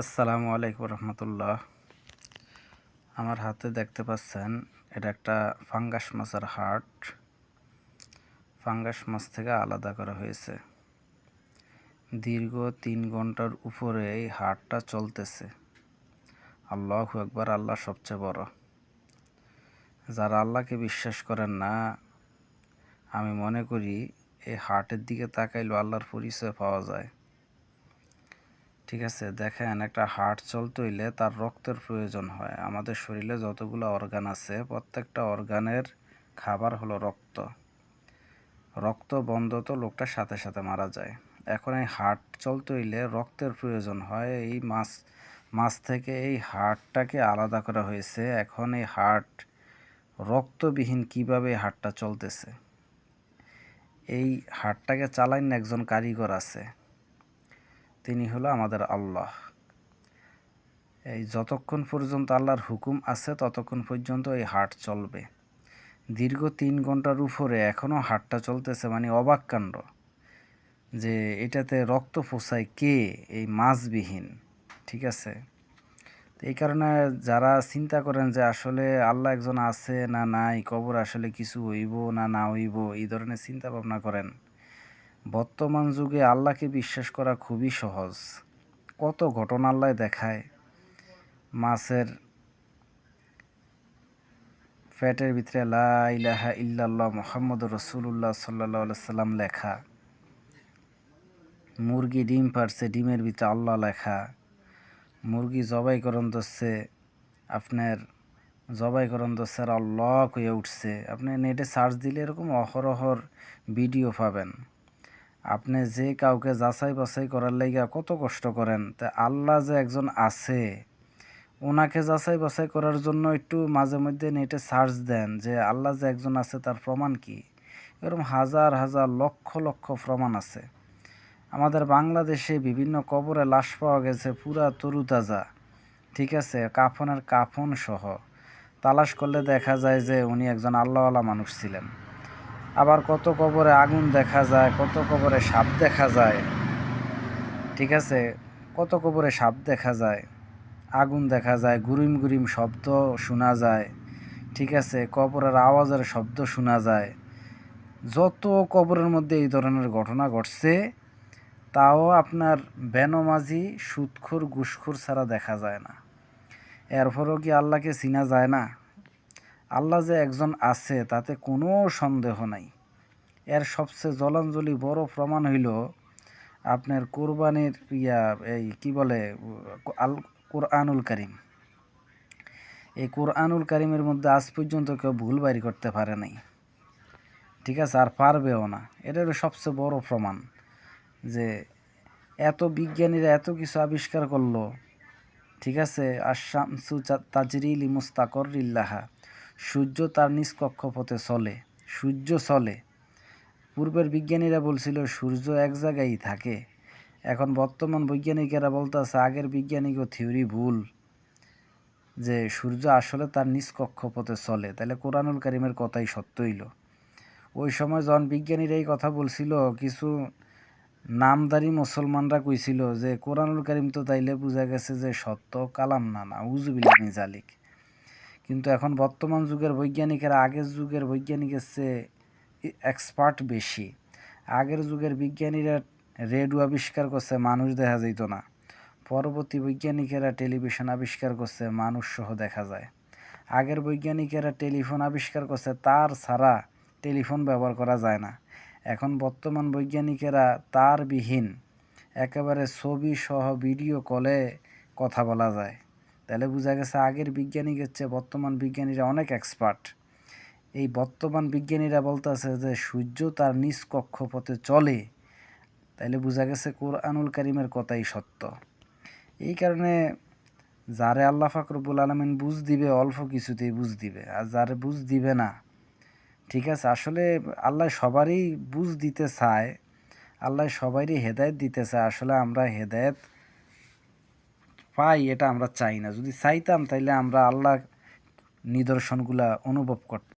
আসসালামু আলাইকুম রহমতুল্লাহ। আমার হাতে দেখতে পাচ্ছেন, এটা একটা ফাঙ্গাস মাছের হাট। ফাঙ্গাস মাছ থেকে আলাদা করা হয়েছে। দীর্ঘ তিন ঘণ্টার উপরে এই হাটটা চলতেছে। আল্লাহ একবার আল্লাহ সবচেয়ে বড়। যারা আল্লাহকে বিশ্বাস করেন না, আমি মনে করি এই হাটের দিকে তাকাইলেও আল্লাহর পরিচয় পাওয়া যায়। ঠিক আছে, দেখেন একটা হার্ট চলতে হইলে তার রক্তের প্রয়োজন হয়। আমাদের শরীরে যতগুলো অর্গান আছে, প্রত্যেকটা অর্গানের খাবার হলো রক্ত। রক্ত বন্ধ তো লোকটার সাথে সাথে মারা যায়। এখন এই হার্ট চলতে হইলে রক্তের প্রয়োজন হয়। এই মাছ মাছ থেকে এই হার্টটাকে আলাদা করা হয়েছে। এখন এই হার্ট রক্তবিহীন কীভাবে এই হার্টটা চলতেছে? এই হার্টটাকে চালাইন একজন কারিগর আছে। তিনি হলো আমাদের আল্লাহ। এই যতক্ষণ পর্যন্ত আল্লাহর হুকুম আছে, ততক্ষণ পর্যন্ত এই হাট চলবে। দীর্ঘ তিন ঘণ্টার উপরে এখনও হাটটা চলতেছে মানে অবাক কাণ্ড যে এটাতে রক্ত ফোসায় কে? এই মাছবিহীন, ঠিক আছে? এই কারণে যারা চিন্তা করেন যে আসলে আল্লাহ একজন আছে না নাই, কবর আসলে কিছু হইব না না হইব, এই ধরনের চিন্তা ভাবনা করেন। বর্তমান যুগে আল্লাহকে বিশ্বাস করা খুবই সহজ। কত ঘটনা আল্লাহ দেখায়। মাছের ফ্যাটের ভিতরে লা ইলাহা ইল্লাল্লাহ মোহাম্মদ রসুল্লাহ সাল্লাহ সাল্লাম লেখা। মুরগি ডিম পারছে, ডিমের ভিতরে আল্লাহ লেখা। মুরগি জবাই করন দচ্ছে আপনার জবাই করন দচ্ছে আর আল্লাহ কয়ে উঠছে। আপনি নেটে সার্চ দিলে এরকম অহরহর ভিডিও পাবেন। আপনি যে কাউকে যাচাই বাছাই করার লাইগা কত কষ্ট করেন, তা আল্লাহ যে একজন আছে ওনাকে যাচাই বাছাই করার জন্য একটু মাঝে মধ্যে নেটে সার্চ দেন যে আল্লাহ যে একজন আছে তার প্রমাণ কি। এরকম হাজার হাজার, লক্ষ লক্ষ প্রমাণ আছে। আমাদের বাংলাদেশে বিভিন্ন কবরে লাশ পাওয়া গেছে পুরা তরুতাজা, ঠিক আছে? কাফনের কাফন সহ তালাশ করলে দেখা যায় যে উনি একজন আল্লাহওয়ালা মানুষ ছিলেন। আবার কত কবরে আগুন দেখা যায়, কত কবরে সাপ দেখা যায়, ঠিক আছে? কত কবরে সাপ দেখা যায়, আগুন দেখা যায়, গুরিম গুরিম শব্দ শোনা যায়, ঠিক আছে? কবরের আওয়াজের শব্দ শোনা যায়। যত কবরের মধ্যে এই ধরনের ঘটনা ঘটছে, তাও আপনার বেনমাজি, সুৎখুর ঘুষখুর ছাড়া দেখা যায় না। এরপরও কি আল্লাহকে চিনা যায় না? আল্লাহ যে একজন আছে, তাতে কোনো সন্দেহ নাই। এর সবচেয়ে জলাঞ্জলি বড় প্রমাণ হইল আপনার কোরবানির ইয়া, এই কি বলে, আল, কোরআনুল করিম। এই কোরআনুল করিমের মধ্যে আজ পর্যন্ত কেউ ভুল বাড়ি করতে পারে নাই। ঠিক আছে, আর পারবেও না। এটার সবচেয়ে বড় প্রমাণ যে এত বিজ্ঞানীরা এত কিছু আবিষ্কার করল। ঠিক আছে আশামসু তাজরিল মুস্তাকর ইল্লাহা সূর্য তার নিজ কক্ষপথে চলে, সূর্য চলে। পূর্বের বিজ্ঞানীরা বলছিল, সূর্য এক জায়গায় থাকে। এখন বর্তমান বৈজ্ঞানিকেরা বলতেছে, আগের বৈজ্ঞানিক ও থিওরি ভুল যে সূর্য আসলে তার নিজ কক্ষপথে চলে। তাহলে কোরআনুল করিমের কথাই সত্য হইল। ওই সময় যখন বিজ্ঞানীরা এই কথা বলছিল, কিছু নামদারি মুসলমানরা কইছিল যে, কোরআনুল করিম তো তাইলে বোঝা গেছে যে সত্য কালাম না না উজুবিল্লাহ জালিক কিন্তু এখন বর্তমান যুগের বৈজ্ঞানিকেরা আগের যুগের বৈজ্ঞানিকের চেয়ে এক্সপার্ট বেশি। আগের যুগের বিজ্ঞানীরা রেডিও আবিষ্কার করছে, মানুষ দেখা যেত না। পরবর্তী বৈজ্ঞানিকেরা টেলিভিশন আবিষ্কার করছে, মানুষ সহ দেখা যায়। আগের বৈজ্ঞানিকেরা টেলিফোন আবিষ্কার করছে, তার ছাড়া টেলিফোন ব্যবহার করা যায় না। এখন বর্তমান বৈজ্ঞানিকেরা তারবিহীন একেবারে ছবি সহ ভিডিও কলে কথা বলা যায়। তাহলে বোঝা গেছে আগের বিজ্ঞানী হচ্ছে বর্তমান বিজ্ঞানীরা অনেক এক্সপার্ট এই বর্তমান বিজ্ঞানীরা বলতেছে যে সূর্য তার নিজ কক্ষপথে চলে। তাইলে বোঝা গেছে কোরআনুল করিমের কথাই সত্য। এই কারণে যারে আল্লাহ ফাকরবুল আলমিন বুঝ দিবে, অল্প কিছুতেই বুঝ দিবে। আর যারে বুঝ দিবে না, ঠিক আছে? আসলে আল্লাহ সবারই বুঝ দিতে চায়, আল্লাহ সবারই হেদায়ত দিতে চায়। আসলে আমরা হেদায়ত পাই এটা আমরা চাই না। যদি চাইতাম তাইলে আমরা আল্লাহ নিদর্শনগুলা অনুভব করতাম।